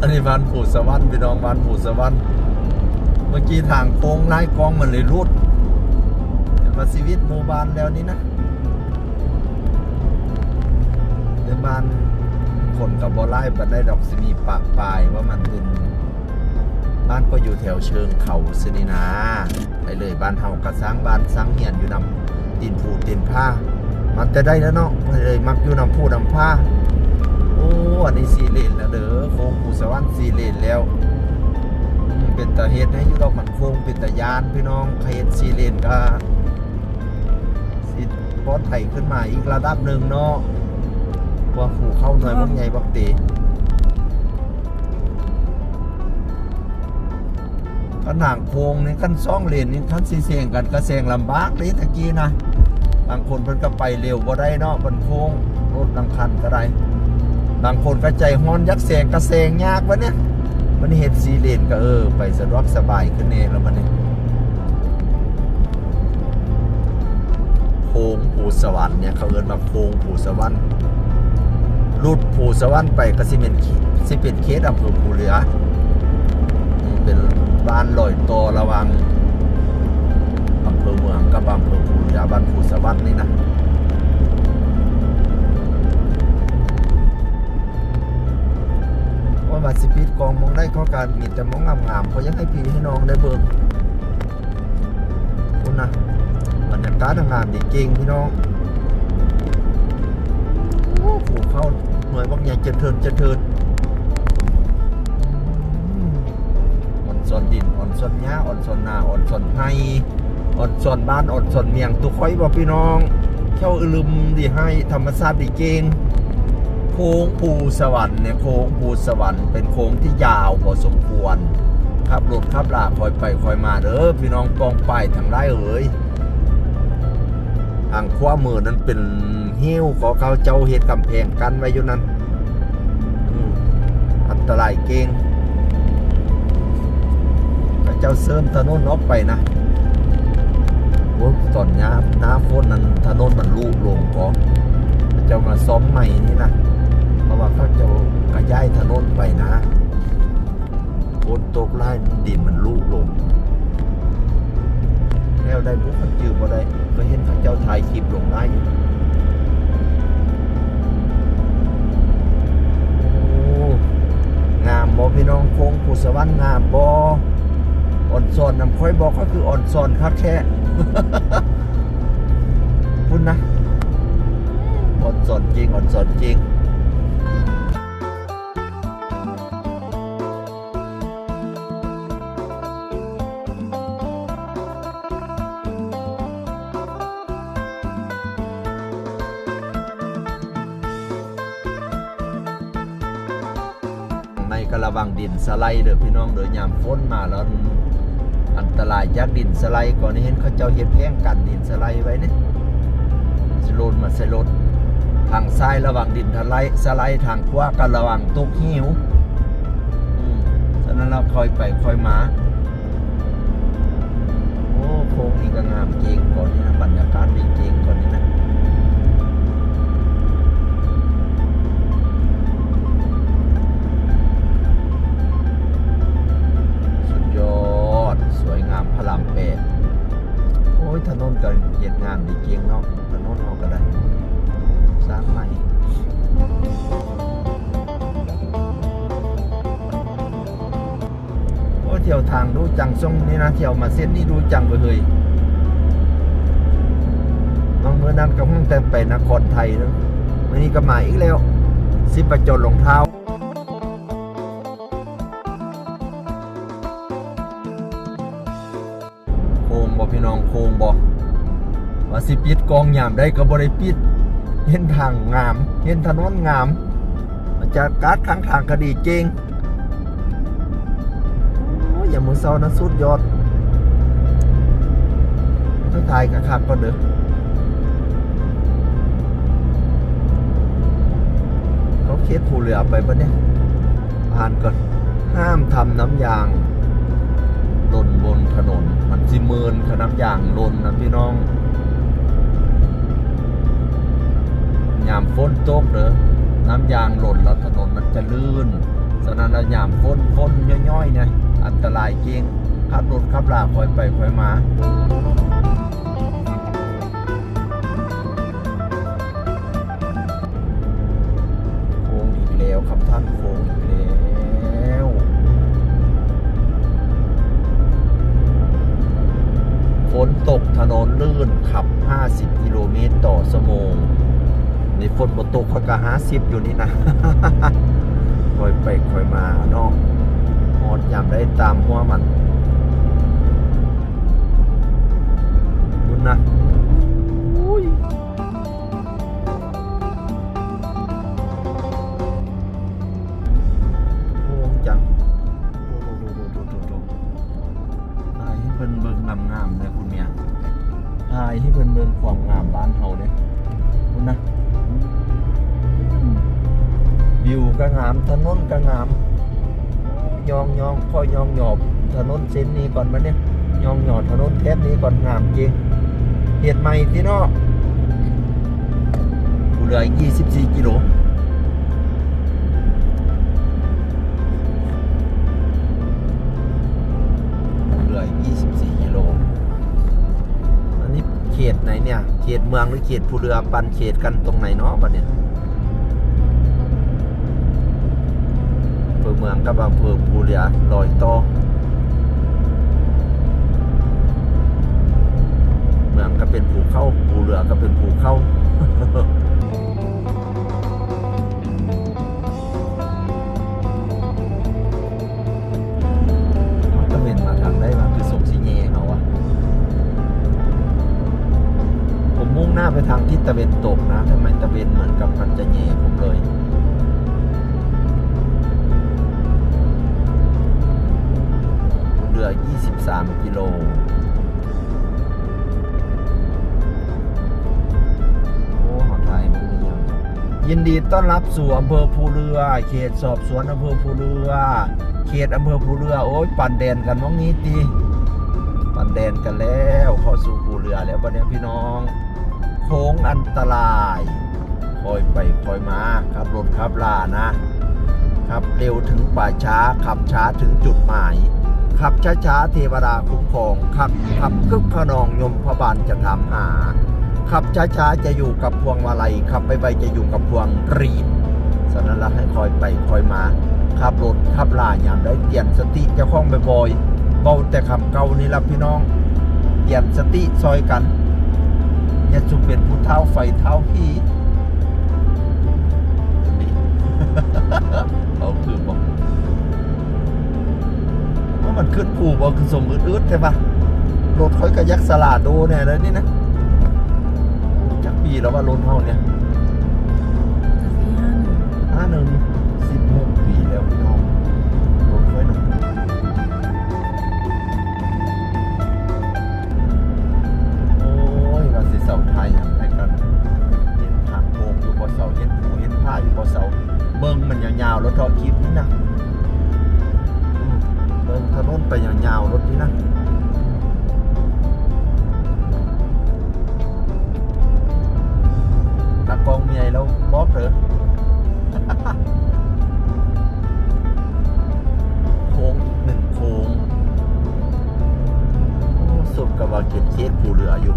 อันนี้บ้านผูสวรรค์พี่น้องบ้านผูสวรรค์เมื่อกี้ทางโค้งไล่กองมันเลยรุดเป็นมาชีวิตหมู่บ้านแล้วนี่นะเป็นบ้านคนกับบ่ไล่บันได้ดอกสิมีปะปลายว่ามันเป็นบ้านก็อยู่แถวเชิงเขาสินีนะไปเลยบ้านเฮากระสังบ้านสังเหียนอยู่นำตีนผูตีนผ้า มันจะได้แล้วเนาะไปเลยมักอยู่นำผูนำผ้า อันนี้สีเลนแล้วเด้อโค้งผูสวรรค์สีเลนแล้วเป็นตาเฮ็ดให้อยู่ดอกมันโค้งเป็นตายานพี่น้องเฮ็ดสีเลนก็สิปอดภัยขึ้นมาอีกระดับหนึ่งเนาะว่าผูเข้าหน่อยบักใหญ่บักเตก็หนังโค้งนี่ขั้นซ่องเลนนี่ขั้นสีเสียงกันก็เสียงลำบากเลยตะกี้นะบางคนเพิ่นก็ไปเร็วบ่ได้เนาะบนโค้งรถบางคันก็ได้ บางคนก็ใจฮ้อนยักเสียงก็เสียงยากวะเนี่ยมันเห็นสีเลนก็เออ ไปสะดวกสบายขึ้นเองแล้วมันนี่โค้งผูสวรรค์เนี่ยเขาเอิ้นว่าโค้งผูสวรรค์ลุดผูสวรรค์ไปก็สิเป็นเขตสิเป็นเขตอำเภอภูเหลือเป็นบ้านลอยโตอระหวังอำเภอเมืองกับอำเภอภูยาบ้านภูสวัสดิ์นี่นะ ว่าสิปิดกองมองได้ข้อการมีแต่มองงามๆเพราะยังให้พี่ให้น้องได้เบิ่งคุณนะบรรยากาศงามดีเก่งพี่น้องโอ้ผูเข้าหน่วยบางอย่างเจริญเจริญอ่อนซอนดินอ่อนซอนหญ้าอ่อนซอนนาอ่อนซอนไห้อ่อนซอนบ้านอ่อนซอนเมียงตุกค่อยบอกพี่น้องเที่ยวอลืมดีให้ธรรมชาติดีเก่ง โค้งภูสวรรค์เนี่ยโค้งภูสวรรค์เป็นโค้งที่ยาวพอสมควรขับรถขับลาคอยไปคอยมาเด้อพี่น้องกองไปทางได้เอ๋ยทางขวามือนั้นเป็นหิ้วขอเขาเจ้าเฮ็ดกำแพงกันไว้อยู่นั้นอันตรายเก่งเจ้าเสริมถนนออกไปนะโอ้ตอนน้ำน้ำฝนนั้นถนนมันลุลงพอพระเจ้ามาซ้อมใหม่นี่นะ ราะว่าเขาจะกระย้ายถนนไปนะฝนตกไล่ดินมันลุลงแล้วได้บุกมันจือบ่ได้ก็เห็นพระเจ้าถ่ายคลิปลงได้อยู่โอ้งามบ่พี่น้องโค้งผู้สวรรค์งามบ่อ่อนซอนน้ำค่อยบอกก็คืออ่อนซอนครับแค่คุณนะอ่อนซอนจริงอ่อนซอนจริง กระวังดินสไลด์เด้อพี่น้องเด้อยามฝนมาแล้วอันตรายจากดินสไลด์ก่อนนี้เห็นเขาเจ้าเฮ็ดแพงกันดินสไลด์ไว้เนี่ยสโลนมาใส่รถทางซ้ายระวังดินทลายสไลด์ทางขวาก็ระวังตกหิวฉะนั้นเราคอยไปคอยมาโอ้โค้งนี่ก็งามจริงก่อนนี้นะบรรยากาศดีจริง ยเที่ยวทางดูจังช่วงนี้นะเที่ยวมาเส้นนี้ดูจังไปเลยน้องเมื่อนั้นก็เพิ่งแต่ไปนครไทยแล้ววันนี้ก็มาอีกแล้วสิประจนรองเท้าโคงบ่พี่น้องโคงบ่ว่าสิปิดกองยามได้ก็บ่ได้ปิดเห็นทางงาม เห็นถนนงามมันจะการข้างทางคดีเก่ง เศร้านะสุดยอดถ้าทายกับคักก็เด้อเขาเคสผู้เหลือไปปะเนี่ยผ่านก่อน ห้ามทำน้ำยางหล่นบนถนน มันสิเมินขน้ำยางหล่นนะพี่น้องยามฝนตกเด้อน้ำยางหล่นแล้วถนนมันจะลื่นฉะนั้นเรายามพ้นพ้นย่อยๆเนี่ย อันตรายเก่งขับรถขับลาคอยไปคอยมาโค้งอีกแล้วครับท่านโค้งอีกแล้วฝนตกถนนลื่นขับ 50 กิโลเมตรต่อชั่วโมงในฝนบนตกเขาก็50อยู่นี่นะ คอยไปคอยมาเนาะ ดยามได้ตามหัวมันบุญนะอุ้ยโค้งจังดูดูดูดูดูดูถ่ายให้เพิ่นเบิ่งงามงามๆเลยคุณเมียถ่ายให้เพิ่นเบิ่งความงามบ้านเฮาเลยคุณนะอืมวิวก็งามถนนก็งาม ยองยองค่อยยองหยอบถนนเส้นนี้ก่อนมาเนี่ยยองหยอดถนนแทบนี้ก่อนงามจริงเห็ดใหม่ที่นาะกูเหลืออีก24กิโลเหลืออีก24กิโลอันนี้เขตไหนเนี่ย เขตเมืองหรือเขตภูเรือปันเขตกันตรงไหนเนาะบัดเนี่ย เมืองกับอำเภอภูเรือลอยต่อเมืองก็เป็นภูเข้าภูเรือก็เป็นภูเข้าตะเวนมาทางได้มคือส่งสีเงเอาอะผมมุ่งหน้าไปทางทิศตะเวนตกนะทำไมตะเวนเหมือนกับมันจะเงผมเลย เรือ 23 กิโล โอ้หอไทยมันมียินดีต้อนรับสู่อำเภอภูเรือ เขตสอบสวนอำเภอภูเรือ เขตอำเภอภูเรือ โอ้ยปั่นแดนกันมองนี้ตีปั่นแดนกันแล้วเข้าสู่ภูเรือแล้วบัดนี้พี่น้อง โค้งอันตรายคอยไปคอยมาขับรถขับลานะขับเร็วถึงป่าช้าขับช้าถึงจุดหมาย ขับช้าๆเทวดาคุ้มครองขับขับคึกขนองยมพบาลจะถามหา ขับช้าๆจะอยู่กับพวงมาลัยขับไปๆจะอยู่กับพวงรีดฉะนั้นเราให้คอยไปคอยมาขับรถขับลาอย่างได้เปลี่ยนสติเจ้าของบ่อยๆเบาแต่คำเก่านี่ละพี่น้องเปลี่ยนสติซอยกันอย่าสุเป็นผู้เท้าไฟเท้าพี่นี่เขาคือบอก ว่ามันขึ้นผูบอกคือสมอืดๆใช่ปะรถค่อยกระยักสลาโดเนี่ยแล้วนี่นะจักปีแล้วว่ารถเท่าเนี่ย ไปยาวๆรถนี่นะตากล้องมีไงแล้วบอกเถอะโค้งอีกหนึ่งโค้งโอ้สมกับว่าเก็บเคสปูเรืออยู่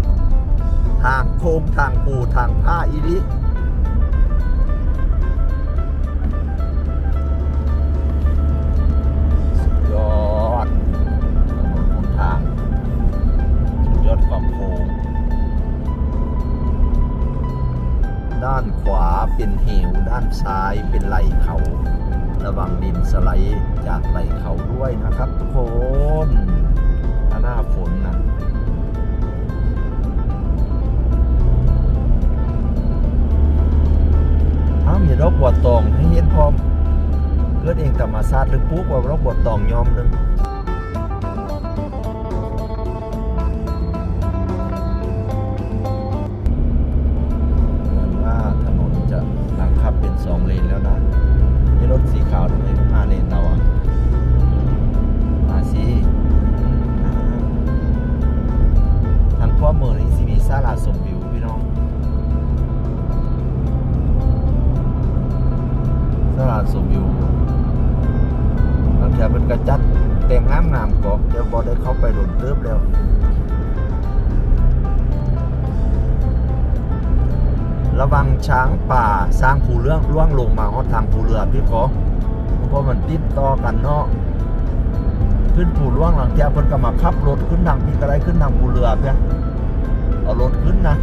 ทางโค้งทางปูทางผ้าอีลิ ด้านขวาเป็นเหว ด้านซ้ายเป็นไหล่เขา ระวังดินสไลด์จากไหล่เขาด้วยนะครับทุกคนถ้าหน้าฝนนะอ้าวมีรกบัวตองให้เห็นพร้อมเกิดเองธรรมชาติหรือปลูกว่ารกบัวตองยอมหนึ่งาลาสมวิวพี่น้องตลาดสมอยู่บางทีมันก็จัดแต่งงามงามๆก็เดี๋ยวบอได้เข้าไปโดนเติบแล้วระวังช้างป่าสร้างภูเรื่องล่วงลงมาฮอดทางภูเรือพี่ขอเพราะมันติดต่อกันเนาะขึ้นภูล่วงหลังจากเพิ่นก็มาขับรถขึ้นทางพี่ก็ได้ขึ้นทางภูเรือเพีย เอารถขึ้นนะ